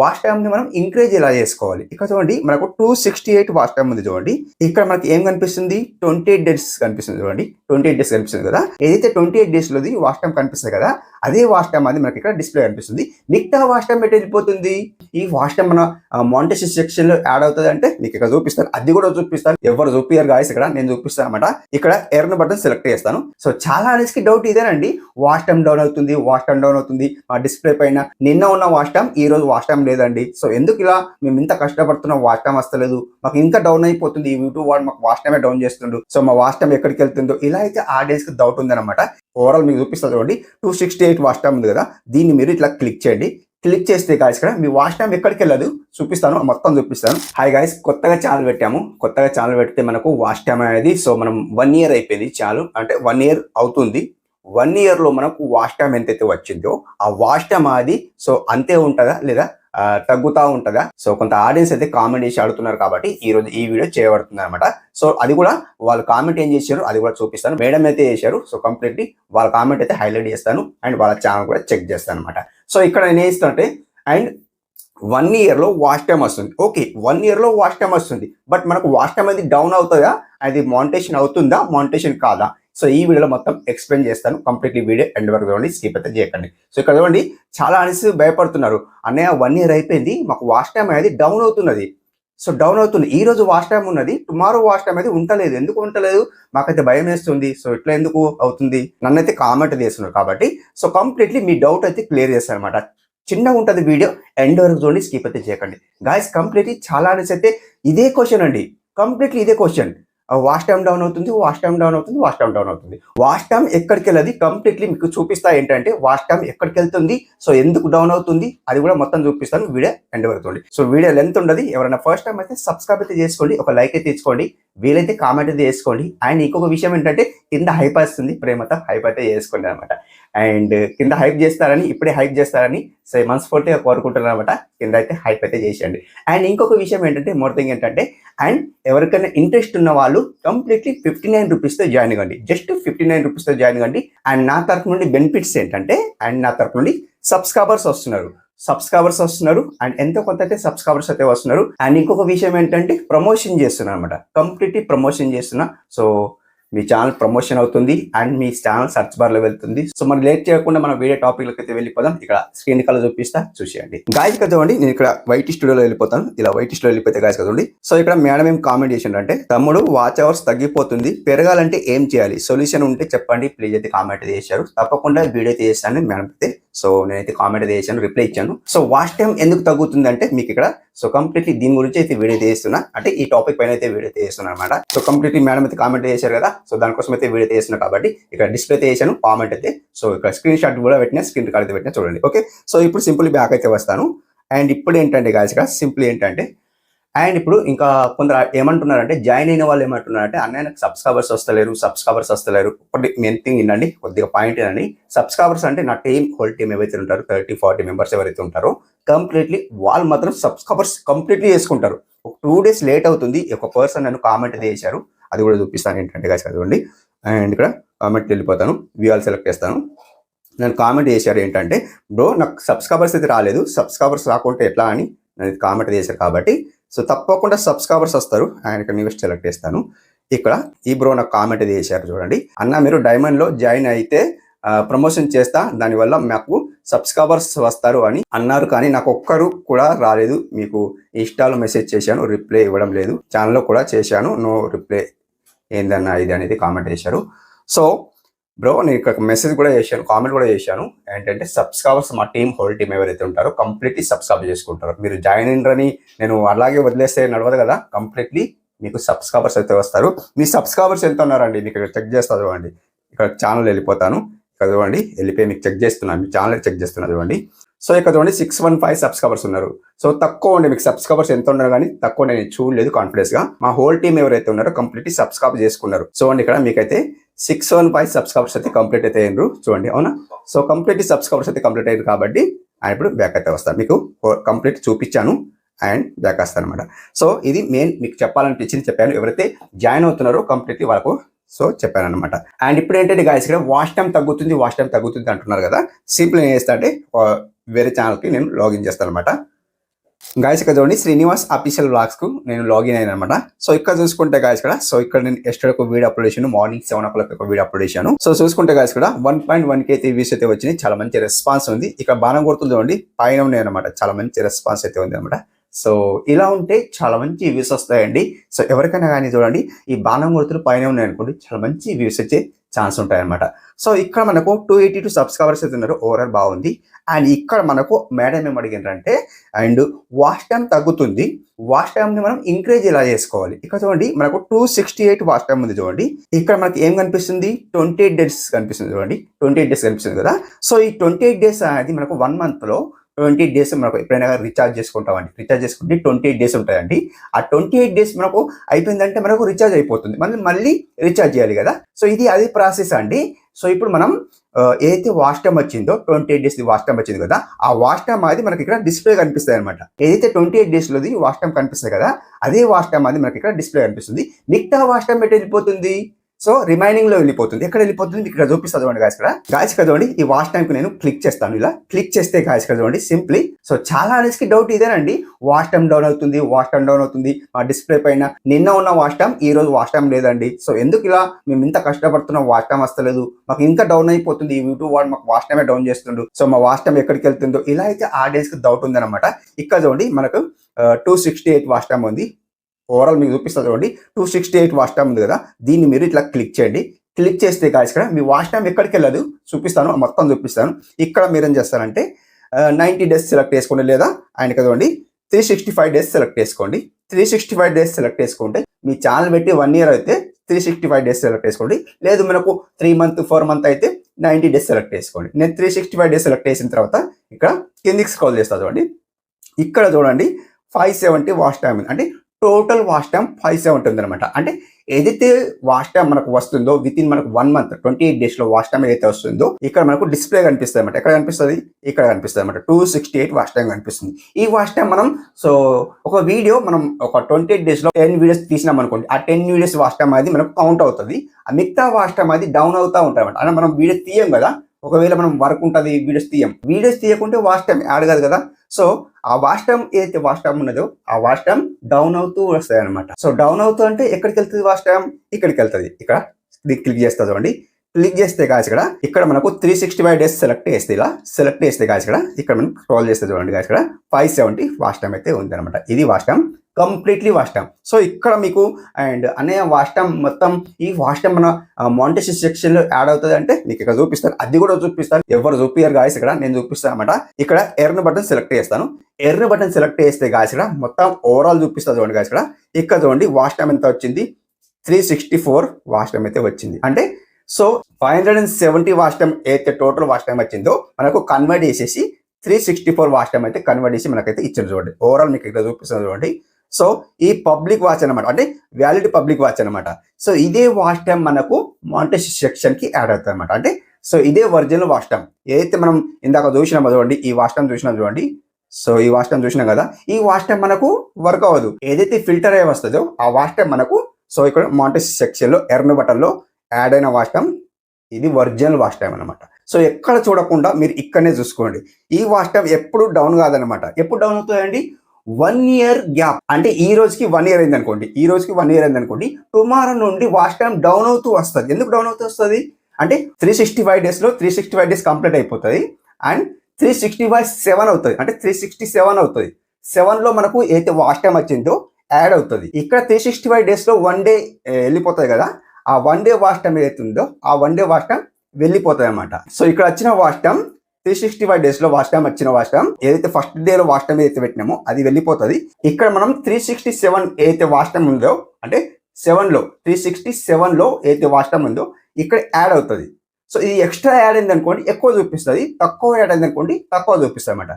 Watch time మనం increase ఎలా చేసుకోవాలి? ఇక్కడ చూడండి మనకు two sixty eight watch time ఉంది చూడండి. ఇక్కడ మనకి ఏం కనిపిస్తుంది? ట్వంటీ ఎయిట్ డేస్ కనిపిస్తుంది చూడండి. ట్వంటీ ఎయిట్ డేస్ కనిపిస్తుంది కదా? ఏదైతే ట్వంటీ ఎయిట్ డేస్ లోది వాచ్ టైం కనిపిస్తుంది కదా అదే వాచ్ టైం అది మనకి ఇక్కడ డిస్ప్లే కనిపిస్తుంది. మిగతా వాచ్ టైం ఎటు వెళ్ళిపోతుంది? ఈ వాచ్ టైం మన మాంటేషన్ సెక్షన్లో యాడ్ అవుతుంది అంటే మీకు ఇక్కడ చూపిస్తాను అది కూడా చూపిస్తాను ఎవరు చూపియారు గాయస్ ఇక్కడ నేను చూపిస్తాను అనమాట ఇక్కడ ఎర్న్ బటన్ సెలెక్ట్ చేస్తాను. సో చాలా అనేసి డౌట్ ఇదేనండి. వాచ్ టైం డౌన్ అవుతుంది వాచ్ టైం డౌన్ అవుతుంది. మా డిస్ప్లే పైన నిన్న ఉన్న వాచ్ టైం ఈ రోజు వాచ్ టైం లేదండి. సో ఎందుకు ఇలా మేము ఇంత కష్టపడుతున్నాం? వాచ్ టైం వస్తలేదు. మాకు ఇంకా డౌన్ అయిపోతుంది. ఈ యూట్యూబ్ వాడు మాకు వాచ్ టైమే డౌన్ చేస్తుండు సో మా వాచ్ టైం ఎక్కడికి వెళ్తుందో. ఇలా అయితే ఆ డేస్కి డౌట్ ఉందన్నమాట. ఓవరాల్ మీకు చూపిస్తుంది చూడండి. Two sixty eight watch time ఉంది కదా. దీన్ని మీరు ఇట్లా క్లిక్ చేయండి. క్లిక్ చేస్తే గాయస్ ఇక్కడ మీ వాచ్ టైం ఎక్కడికి వెళ్ళదు? చూపిస్తాను. మొత్తం చూపిస్తాను. హాయ్ గాయస్ కొత్తగా ఛానల్ పెట్టాము. కొత్తగా ఛానల్ పెడితే మనకు వాచ్ టైం అనేది సో మనం వన్ ఇయర్ అయిపోయింది ఛానల్ అంటే వన్ ఇయర్ అవుతుంది. వన్ ఇయర్లో మనకు వాచ్ టైం ఎంతైతే వచ్చిందో ఆ వాచ్ టైం అది సో అంతే ఉంటుందా? లేదా తగ్గుతూ ఉంటుందా? సో కొంత ఆడియన్స్ అయితే కామెంట్ చేసి అడుగుతున్నారు కాబట్టి ఈ రోజు ఈ వీడియో చేయబడుతుంది అనమాట సో అది కూడా వాళ్ళు కామెంట్ ఏం చేశారు అది కూడా చూపిస్తాను. మేడం అయితే చేశారు సో కంప్లీట్లీ వాళ్ళ కామెంట్ అయితే హైలైట్ చేస్తాను అండ్ వాళ్ళ ఛానల్ కూడా చెక్ చేస్తాను అనమాట సో ఇక్కడ నేను ఏం అండ్ వన్ ఇయర్లో వాష్ టైం వస్తుంది. ఓకే వన్ ఇయర్లో వాష్ టైం వస్తుంది. బట్ మనకు వాష్ టైం అనేది డౌన్ అవుతుందా? అది మానిటేషన్ అవుతుందా? మానిటేషన్ కాదా? సో ఈ వీడియోలో మొత్తం ఎక్స్ప్లెయిన్ చేస్తాను. కంప్లీట్లీ వీడియో ఎండ్ వరకు చూడండి. స్కిప్ అయితే చేయకండి. సో ఇక్కడ చూడండి చాలా అనేసి భయపడుతున్నారు. అన్నయ్య వన్ ఇయర్ అయిపోయింది. మాకు వాష్ టైం అనేది డౌన్ అవుతున్నది. సో డౌన్ అవుతుంది. ఈ రోజు వాష్ టైం ఉన్నది. టుమారో వాష్ టైం అనేది ఉంటలేదు ఎందుకు ఉంటలేదు మాకైతే భయం వేస్తుంది. సో ఇట్లా ఎందుకు అవుతుంది? నన్నైతే కామెంట్ చేస్తున్నారు కాబట్టి. సో కంప్లీట్లీ మీ డౌట్ అయితే క్లియర్ చేస్తాను అనమాట చిన్నగా ఉంటుంది వీడియో. ఎండ్ వరకు చూడండి. స్కిప్ అయితే చేయకండి. గాయస్ కంప్లీట్లీ చాలా అనేసి అయితే ఇదే క్వశ్చన్ అండి. కంప్లీట్లీ ఇదే క్వశ్చన్ వాష్ టైం డౌన్ అవుతుంది వాష్ టైం డౌన్ అవుతుంది వాష్ టైం డౌన్ అవుతుంది. వాష్ టైం ఎక్కడికి వెళ్ళదు కంప్లీట్లీ మీకు చూపిస్తా ఏంటంటే వాష్ టైం ఎక్కడికి వెళ్తుంది సో ఎందుకు డౌన్ అవుతుంది అది కూడా మొత్తం చూపిస్తాను వీడియో ఎండ్ అవుతుంది సో వీడియో లెంత్ ఉండదు ఎవరైనా ఫస్ట్ టైం అయితే సబ్స్క్రైబ్ అయితే చేసుకోండి ఒక లైక్ అయితే తీసుకోండి వీలైతే కామెంట్ అయితే చేసుకోండి. అండ్ ఇంకొక విషయం ఏంటంటే కింద హైప్ వస్తుంది ప్రేమతో హైప్ అయితే చేసుకోండి అనమాట అండ్ కింద హైప్ చేస్తారని ఇప్పుడే హైప్ చేస్తారని సో మనస్ఫూర్తిగా కోరుకుంటున్నాను అనమాట కింద అయితే హైప్ అయితే చేసేయండి. అండ్ ఇంకొక విషయం ఏంటంటే మోర్ థింగ్ ఏంటంటే అండ్ ఎవరికైనా ఇంట్రెస్ట్ ఉన్న వాళ్ళు కంప్లీట్లీ ఫిఫ్టీ నైన్ రూపీస్తో జాయిన్ కండి జస్ట్ ఫిఫ్టీ నైన్ రూపీస్తో జాయిన్ కండి అండ్ నా తరఫు నుండి బెనిఫిట్స్ ఏంటంటే అండ్ నా తరఫు నుండి సబ్స్క్రైబర్స్ వస్తున్నారు. సబ్స్క్రైబర్స్ వస్తున్నారు అండ్ ఎంతో కొంత అయితే సబ్స్క్రైబర్స్ అయితే వస్తున్నారు. అండ్ ఇంకొక విషయం ఏంటంటే ప్రమోషన్ చేస్తున్నారు అనమాట కంప్లీట్లీ ప్రమోషన్ చేస్తున్నా. సో మీ ఛానల్ ప్రమోషన్ అవుతుంది అండ్ మీ ఛానల్ సర్చ్ బార్లో వెళ్తుంది. సో మనం లేట్ చేయకుండా మనం వీడియో టాపిక్లకి అయితే వెళ్ళిపోదాం. ఇక్కడ స్క్రీన్ కలర్ చూపిస్తా చూసేయండి. గాయస్ కదా నేను ఇక్కడ వైట్ స్టూడియోలో వెళ్ళిపోతాను. ఇలా వైట్ స్టూడియో వెళ్ళిపోతే గాయస్ కదండి సో ఇక్కడ మేడం ఏం కామెంట్ చేసిండంటే తమ్ముడు వాచ్ అవర్స్ తగ్గిపోతుంది. పెరగాలంటే ఏం చేయాలి? సొల్యూషన్ ఉంటే చెప్పండి. ప్లీజ్ అయితే కామెంట్ చేశారు. తప్పకుండా వీడియో అయితే చేస్తాను. మేడం అయితే సో నేనైతే కామెంట్ అయితే చేశాను రిప్లై ఇచ్చాను. సో వాచ్ టైం ఎందుకు తగ్గుతుంది అంటే మీకు ఇక్కడ సో కంప్లీట్లీ దీని గురించి అయితే వీడియో చేస్తున్నా. అంటే ఈ టాపిక్ పైన అయితే వీడియో చేస్తున్నా అనమాట సో కంప్లీట్లీ మేడం అయితే కామెంట్ చేశారు కదా సో దానికోసం అయితే వీడియో చేస్తున్నా కాబట్టి ఇక్కడ డిస్ప్లే అయితే చేశాను కామెంట్ అయితే. సో ఇక్కడ స్క్రీన్ షాట్ కూడా పెట్టినా స్క్రీన్ కార్డ్ అయితే పెట్టినా చూడండి ఓకే సో ఇప్పుడు సింపుల్ బ్యాక్ అయితే వస్తాను. అండ్ ఇప్పుడు ఏంటంటే గాయస్ ఇక్కడ సింపుల్ ఏంటంటే అండ్ ఇప్పుడు ఇంకా కొందరు ఏమంటున్నారంటే జాయిన్ అయిన వాళ్ళు ఏమంటున్నారంటే అన్నయ్య నాకు సబ్స్క్రైబర్స్ వస్తలేరు సబ్స్క్రైబర్స్ వస్తలేరు. ఒకటి మెయిన్ థింగ్ ఏంటండి కొద్దిగా పాయింట్ ఏంటండి సబ్స్క్రైబర్స్ అంటే నా టీం హోల్ టీం ఏవైతే ఉంటారో థర్టీ ఫార్టీ మెంబర్స్ ఎవరైతే ఉంటారో కంప్లీట్లీ వాళ్ళు మాత్రం సబ్స్క్రైబర్స్ కంప్లీట్లీ చేసుకుంటారు. ఒక టూ డేస్ లేట్ అవుతుంది ఒక పర్సన్ నన్ను కామెంట్ చేశారు అది కూడా చూపిస్తాను ఏంటంటే కాదు చదవండి అండ్ ఇక్కడ కామెంట్ వెళ్ళిపోతాను వ్యూఆల్ సెలెక్ట్ చేస్తాను. నేను కామెంట్ చేశారు ఏంటంటే బ్రో నాకు సబ్స్క్రైబర్స్ అయితే రాలేదు సబ్స్క్రైబర్స్ రాకుంటే ఎట్లా అని? నేను కామెంట్ చేశారు కాబట్టి సో తప్పకుండా సబ్స్క్రైబర్స్ వస్తారు. ఆయన న్యూస్ సెలెక్ట్ చేస్తాను. ఇక్కడ ఈ బ్రో నాకు కామెంట్ చేశారు చూడండి. అన్న మీరు డైమండ్లో జాయిన్ అయితే ప్రమోషన్ చేస్తా. దానివల్ల మాకు సబ్స్క్రైబర్స్ వస్తారు అని అన్నారు. కానీ నాకు ఒక్కరు కూడా రాలేదు. మీకు ఇన్స్టాలో మెసేజ్ చేశాను. రిప్లై ఇవ్వడం లేదు. ఛానల్లో కూడా చేశాను. No reply. ఏందన్నా ఇది అనేది కామెంట్ చేశారు. సో బ్రో నేను ఇక్కడ మెసేజ్ కూడా చేశాను కామెంట్ కూడా చేశాను. ఏంటంటే సబ్స్క్రైబర్స్ మా టీం హోల్ టీం ఎవరైతే ఉంటారో కంప్లీట్లీ సబ్స్క్రైబ్ చేసుకుంటారు. మీరు జాయిన్ అయినరని నేను అలాగే వదిలేస్తే నడవదు కదా? కంప్లీట్లీ మీకు సబ్స్క్రైబర్స్ అయితే వస్తారు. మీ సబ్స్క్రైబర్స్ ఎంత ఉన్నారండి? మీకు ఇక్కడ చెక్ చేస్తా చూడండి. ఇక్కడ ఛానల్ వెళ్ళిపోతాను. ఇక్కడ చూడండి వెళ్ళిపోయి మీకు చెక్ చేస్తున్నాను మీ ఛానల్ చెక్ చేస్తున్నాను చూడండి. సో ఇక్కడ చూడండి సిక్స్ వన్ ఫైవ్ సబ్స్క్రైబర్స్ ఉన్నారు. సో తక్కువ ఉండే మీకు సబ్స్క్రైబర్స్ ఎంత ఉన్నారు కానీ తక్కువ నేను చూడలేదు కాన్ఫిడెన్స్గా. మా హోల్ టీం ఎవరైతే ఉన్నారో కంప్లీట్లీ సబ్స్క్రైబ్ చేసుకున్నారు. సో అండి ఇక్కడ మీకైతే సిక్స్ వన్ ఫైవ్ సబ్స్క్రైబర్స్ అయితే కంప్లీట్ అయితే అయ్యారు చూడండి అవునా? సో కంప్లీట్ సబ్స్క్రైబర్స్ అయితే కంప్లీట్ అయ్యారు కాబట్టి ఆయన ఇప్పుడు బ్యాక్ అయితే వస్తాను మీకు కంప్లీట్ చూపించాను అండ్ బ్యాక్ వస్తాను అనమాట సో ఇది మెయిన్ మీకు చెప్పాలనిపించింది చెప్పాను. ఎవరైతే జాయిన్ అవుతున్నారో కంప్లీట్లీ వాళ్ళకు సో చెప్పాను అనమాట అండ్ ఇప్పుడు ఏంటంటే గాయస్ ఇక్కడ వాచ్ టైం తగ్గుతుంది వాచ్ టైం తగ్గుతుంది అంటున్నారు కదా. సింపుల్ ఏం చేస్తా అంటే వేరే ఛానల్కి నేను లాగిన్ చేస్తాను అనమాట గాయస్ ఇక్కడ చూడండి శ్రీనివాస్ అఫీషియల్ బ్లాగ్స్కు నేను లాగిన్ అయిన అనమాట సో ఇక్కడ చూసుకుంటే గాయస్ ఇక్కడ సో ఇక్కడ నేను ఎస్టర్ ఒక వీడియో అప్లోడ్ చేశాను మార్నింగ్ సెవెన్ ఓ క్లాక్ ఒక వీడియో అప్లోడ్ చేశాను. సో చూసుకుంటే గాయస్ ఇక్కడ one point one K views అయితే వచ్చినాయి చాలా మంచి రెస్పాన్స్ ఉంది. ఇక్కడ బాణం గుర్తులు చూడండి పైన ఉన్నాయి అనమాట చాలా మంచి రెస్పాన్స్ అయితే ఉంది అనమాట సో ఇలా ఉంటే చాలా మంచి వ్యూస్ వస్తాయండి. సో ఎవరికైనా కానీ చూడండి ఈ బాణం గుర్తులు పైన ఉన్నాయి అనుకోండి చాలా మంచి వ్యూస్ వచ్చే ఛాన్స్ ఉంటాయన్నమాట. సో ఇక్కడ మనకు టూ ఎయిటీ టూ సబ్స్క్రైబర్స్ అయితే ఉన్నారు. ఓవరాల్ బాగుంది. అండ్ ఇక్కడ మనకు మేడం ఏం అడిగినారంటే అండ్ వాచ్ టైం తగ్గుతుంది. వాచ్ టైంని మనం ఇంక్రీజ్ ఎలా చేసుకోవాలి? ఇక్కడ చూడండి మనకు two sixty eight watch time ఉంది చూడండి. ఇక్కడ మనకి ఏం కనిపిస్తుంది? ట్వంటీ ఎయిట్ డేస్ కనిపిస్తుంది చూడండి. ట్వంటీ ఎయిట్ డేస్ కనిపిస్తుంది కదా. సో ఈ ట్వంటీ ఎయిట్ డేస్ అనేది మనకు వన్ మంత్లో ట్వంటీ డేస్ మనకు ఎప్పుడైనా రీఛార్జ్ చేసుకుంటామండి. రీఛార్జ్ చేసుకుంటే ట్వంటీ ఎయిట్ డేస్ ఉంటాయండి. ఆ ట్వంటీ ఎయిట్ డేస్ మనకు అయిపోయిందంటే మనకు రీఛార్జ్ అయిపోతుంది. మళ్ళీ మళ్ళీ రీఛార్జ్ చేయాలి కదా. సో ఇది అది ప్రాసెస్ అండి. సో ఇప్పుడు మనం ఏదైతే వాష్ టైం వచ్చిందో twenty eight days watch time వచ్చింది కదా ఆ వాష్ టైం అది మనకి ఇక్కడ డిస్ప్లే కనిపిస్తుంది అనమాట ఏదైతే ట్వంటీ ఎయిట్ డేస్ లోది వాష్ టైం కనిపిస్తుంది కదా అదే వాష్ టైం అది మనకి ఇక్కడ డిస్ప్లే కనిపిస్తుంది. మిగతా వాష్ టైం ఎటు వెళ్ళిపోతుంది? సో రిమైనింగ్లో వెళ్ళిపోతుంది. ఎక్కడ వెళ్ళిపోతుంది? మీకు ఇక్కడ చూపిస్తుంది చూడండి గాయస్ ఇక్కడ. గాయస్ ఇక్కడ చూడండి ఈ వాచ్ టైం కి నేను క్లిక్ చేస్తాను ఇలా. క్లిక్ చేస్తే గాయస్ ఇక్కడ చూడండి సింప్లీ సో చాలా అనేసి కి డౌట్ ఇదేనండి. వాచ్ టైం డౌన్ అవుతుంది వాచ్ టైం డౌన్ అవుతుంది. మా డిస్ప్లే పైన నిన్న ఉన్న వాచ్ టైం ఈ రోజు వాచ్ టైం లేదండి. సో ఎందుకు ఇలా? మేము ఇంత కష్టపడుతున్నాం వాచ్ టైం వస్తలేదు మాకు ఇంకా డౌన్ అయిపోతుంది. ఈ యూట్యూబ్ వాడు మాకు వాచ్ టైమే డౌన్ చేస్తుండు. సో మా వాచ్ టైం ఎక్కడికి వెళ్తుందో ఇలా అయితే ఆ డేస్కి డౌట్ ఉందన్నమాట. ఇక్కడ చూడండి మనకు two sixty eight watch time ఉంది. ఓవరాల్ మీకు చూపిస్తుంది చూడండి. Two sixty eight watch time ఉంది కదా. దీన్ని మీరు ఇట్లా క్లిక్ చేయండి. క్లిక్ చేస్తే కాదు ఇక్కడ మీ వాచ్ టైం ఎక్కడికి వెళ్ళదు. చూపిస్తాను. మొత్తం చూపిస్తాను. ఇక్కడ మీరు ఏం చేస్తారంటే నైంటీ డేస్ సెలెక్ట్ చేసుకోండి లేదా? ఆయన కదండి three sixty five days select చేసుకోండి. Three sixty five days select చేసుకుంటే మీ ఛానల్ పెట్టి వన్ ఇయర్ అయితే three sixty five days select చేసుకోండి. లేదు మనకు త్రీ మంత్ ఫోర్ మంత్ అయితే నైంటీ డేస్ సెలెక్ట్ చేసుకోండి. నేను three sixty five days select చేసిన తర్వాత ఇక్కడ కిందికి స్కాల్ చేస్తా చూడండి. ఇక్కడ చూడండి ఫైవ్ సెవెంటీ వాచ్ టైం అంటే total watch time five seven ఉంటుంది అనమాట అంటే ఏదైతే వాష్ టైం మనకు వస్తుందో విత్ ఇన్ మనకు వన్ మంత్ ట్వంటీ ఎయిట్ డేస్లో వాష్ టైం ఏదైతే వస్తుందో ఇక్కడ మనకు డిస్ప్లే కనిపిస్తుంది అనమాట ఎక్కడ కనిపిస్తుంది? ఇక్కడ కనిపిస్తుంది అనమాట two sixty eight watch time కనిపిస్తుంది. ఈ వాష్ టైం మనం సో ఒక వీడియో మనం ఒక ట్వంటీ ఎయిట్ డేస్లో టెన్ వీడియోస్ తీసినాం అనుకోండి ఆ టెన్ వీడియోస్ వాష్ టైం అది మనకు కౌంట్ అవుతుంది. ఆ మిగతా వాష్ టైం అది డౌన్ అవుతా ఉంటాయి అనమాట అంటే మనం వీడియో తీయం కదా ఒకవేళ మనం వర్క్ ఉంటుంది వీడియోస్ తీయం. వీడియోస్ తీయకుంటే వాచ్ టైం యాడ్ కాదు కదా. సో ఆ వాచ్ టైం ఏదైతే వాచ్ టైం ఉన్నదో ఆ వాచ్ టైం డౌన్ అవుతూ వస్తాయి అనమాట సో డౌన్ అవుతూ అంటే ఎక్కడికి వెళ్తుంది వాచ్ టైం ఇక్కడికి వెళ్తుంది. ఇక్కడ క్లిక్ చేస్తా చూడండి. క్లిక్ చేస్తే కాదు ఇక్కడ ఇక్కడ మనకు three sixty five days select చేస్తే ఇలా సెలెక్ట్ చేస్తే కాదు ఇక్కడ ఇక్కడ మనం స్క్రోల్ చేస్తే చూడండి కాదు ఇక్కడ ఫైవ్ సెవెంటీ వాష్ టైం అయితే ఉంది అనమాట ఇది watch time completely watch time so ఇక్కడ మీకు అండ్ అనే వాష్ టైం మొత్తం ఈ వాష్ టైం మన మానిటేషన్ సెక్షన్లో యాడ్ అవుతుంది అంటే మీకు ఇక్కడ చూపిస్తారు అది కూడా చూపిస్తారు. ఎవరు చూపియరు గాయస్ ఇక్కడ నేను చూపిస్తాను అనమాట ఇక్కడ ఎర్న్ బటన్ సెలెక్ట్ చేస్తాను. ఎర్న్ బటన్ సెలెక్ట్ చేస్తే గాయస్ ఇక్కడ మొత్తం ఓవరాల్ చూపిస్తారు చూడండి గాయస్ ఇక్కడ. ఇక్కడ చూడండి వాష్ టైం ఎంత వచ్చింది? Three sixty four watch time అయితే వచ్చింది. అంటే so five hundred and seventy watch time అయితే టోటల్ వాచ్ టైం వచ్చిందో మనకు కన్వర్ట్ చేసేసి three sixty four watch time అయితే కన్వర్ట్ చేసి మనకైతే ఇచ్చిన చూడండి. ఓవరాల్ మీకు ఇక్కడ చూపిస్తుంది చూడండి. సో ఈ పబ్లిక్ వాచ్ అనమాట అంటే వ్యాలిడ్ పబ్లిక్ వాచ్ అనమాట సో ఇదే వాచ్ టైం మనకు మాంటేజ్ సెక్షన్కి యాడ్ అవుతుంది అనమాట అంటే సో ఇదే ఒరిజినల్ వాచ్ టైం ఏదైతే మనం ఇందాక చూసినామో చూడండి ఈ వాచ్ టైం చూసినాం చూడండి. సో ఈ వాష్ టైం చూసినాం కదా ఈ వాష్ టైం మనకు వర్క్ అవ్వదు. ఏదైతే ఫిల్టర్ అయ్యి వస్తుందో ఆ వాష్ టైం మనకు సో ఇక్కడ మాంటెస్ సెక్షన్లో ఎర్న్ బటన్ యాడ్ అయిన వాష్ టైం ఇది ఒరిజినల్ వాష్ టైం అనమాట సో ఎక్కడ చూడకుండా మీరు ఇక్కడనే చూసుకోండి. ఈ వాష్ టైం ఎప్పుడు డౌన్ కాదనమాట ఎప్పుడు డౌన్ అవుతుందండి? One year gap. అంటే ఈ రోజుకి వన్ ఇయర్ అయింది అనుకోండి ఈ రోజుకి వన్ ఇయర్ అయింది అనుకోండి టుమారో నుండి వాష్ టైం డౌన్ అవుతూ వస్తుంది. ఎందుకు డౌన్ అవుతూ వస్తుంది? అంటే త్రీ సిక్స్టీ ఫైవ్ డేస్లో three sixty five days complete అయిపోతుంది. And three sixty five seven అవుతుంది. అంటే త్రీ సిక్స్టీ సెవెన్ అవుతుంది. సెవెన్లో మనకు ఏదైతే వాష్ టైం వచ్చిందో యాడ్ అవుతుంది. ఇక్కడ త్రీ సిక్స్టీ ఫైవ్ డేస్లో వన్ డే వెళ్ళిపోతుంది కదా? ఆ వన్ డే వాచ్ ఏదైతే ఉందో ఆ వన్ డే వాచ్ వెళ్ళిపోతుంది అనమాట సో ఇక్కడ వచ్చిన watch time three sixty five డేస్లో వాచ్ వచ్చిన వాష్టం ఏదైతే ఫస్ట్ డే లో వాచ్ ఏదైతే పెట్టినామో అది వెళ్ళిపోతుంది. ఇక్కడ మనం త్రీ సిక్స్టీ సెవెన్ ఏదైతే వాష్టం ఉందో అంటే సెవెన్లో త్రీ సిక్స్టీ సెవెన్లో ఏదైతే వాష్టం ఉందో ఇక్కడ యాడ్ అవుతుంది. సో ఇది ఎక్స్ట్రా యాడ్ అయింది అనుకోండి ఎక్కువ చూపిస్తుంది తక్కువ యాడ్ అయింది అనుకోండి తక్కువ చూపిస్తుంది అనమాట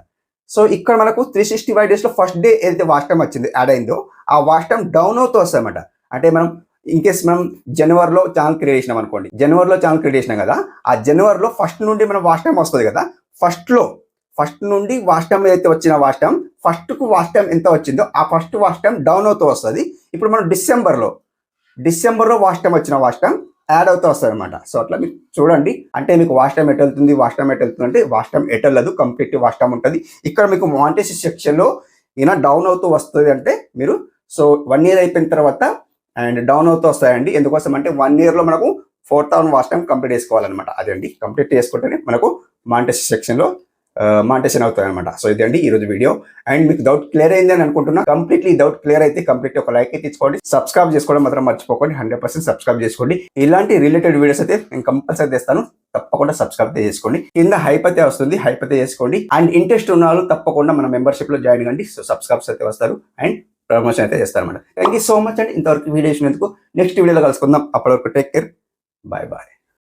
సో ఇక్కడ మనకు త్రీ సిక్స్టీ ఫైవ్ డేస్లో ఫస్ట్ డే ఏదైతే వాష్టం వచ్చింది యాడ్ అయిందో ఆ వాష్టం డౌన్ అవుతూ వస్తుంది అనమాట అంటే మనం ఇన్కేస్ మనం జనవరిలో ఛానల్ క్రియేట్ చేసినాం అనుకోండి జనవరిలో ఛానల్ క్రియేట్ చేసినాం కదా ఆ జనవరిలో ఫస్ట్ నుండి మనం వాష్ టైం వస్తుంది కదా ఫస్ట్లో ఫస్ట్ నుండి వాష్ టైం ఏదైతే వచ్చిన watch time first watch time ఎంత వచ్చిందో ఆ ఫస్ట్ వాష్ టైం డౌన్ అవుతూ వస్తుంది ఇప్పుడు మనం డిసెంబర్లో డిసెంబర్లో వాష్ టైం వచ్చిన వాష్ టైం యాడ్ అవుతూ వస్తుంది అనమాట సో అట్లా మీరు చూడండి అంటే మీకు వాష్ టైం ఎట్ వెళ్తుంది వాష్ టైం ఎట్ వెళ్తుంది అంటే వాష్ టైం ఎటు వెళ్ళదు కంప్లీట్ వాష్ టైం ఉంటుంది ఇక్కడ మీకు మాంటేసి సెక్షన్లో ఈయన డౌన్ అవుతూ వస్తుంది అంటే మీరు సో వన్ ఇయర్ అయిపోయిన తర్వాత అండ్ డౌన్ అవుతూ వస్తాయండి. ఎందుకోసం అంటే వన్ ఇయర్లో మనకు four thousand watch time complete చేసుకోవాలన్నమాట. అదే అండి కంప్లీట్ చేసుకుంటేనే మనకు మాంటేషన్ సెక్షన్లో మాంటేషన్ అవుతాయి అనమాట సో ఇదండి ఈ రోజు వీడియో అండ్ మీకు డౌట్ క్లియర్ అయింది అని అనుకుంటున్నా కంప్లీట్లీ డౌట్ క్లియర్ అయితే కంప్లీట్ ఒక లైక్ అయితే ఇచ్చుకోండి సబ్స్క్రైబ్ చేసుకోవడం మాత్రం మర్చిపోకండి. హండ్రెడ్ పర్సెంట్ సబ్స్క్రైబ్ చేసుకోండి. ఇలాంటి రిలేటెడ్ వీడియోస్ అయితే నేను కంపల్సరీ తెస్తాను తప్పకుండా సబ్స్క్రైబ్ చేసుకోండి. కింద హైపతే వస్తుంది. హైపతే చేసుకోండి. అండ్ ఇంట్రెస్ట్ ఉన్న తప్పకుండా మన మెంబర్షిప్లో జాయిన్ కండి సో సబ్స్క్రైబ్స్ అయితే వస్తారు. అండ్ ప్రమోషన్ అయితే చేస్తారన్నమాట. థ్యాంక్ యూ సో మచ్ అండి. ఇంతవరకు వీడియో ఇచ్చినందుకు. నెక్స్ట్ వీడియోలో కలుసుకుందాం. అప్పటివరకు టేక్ కేర్ బాయ్ బాయ్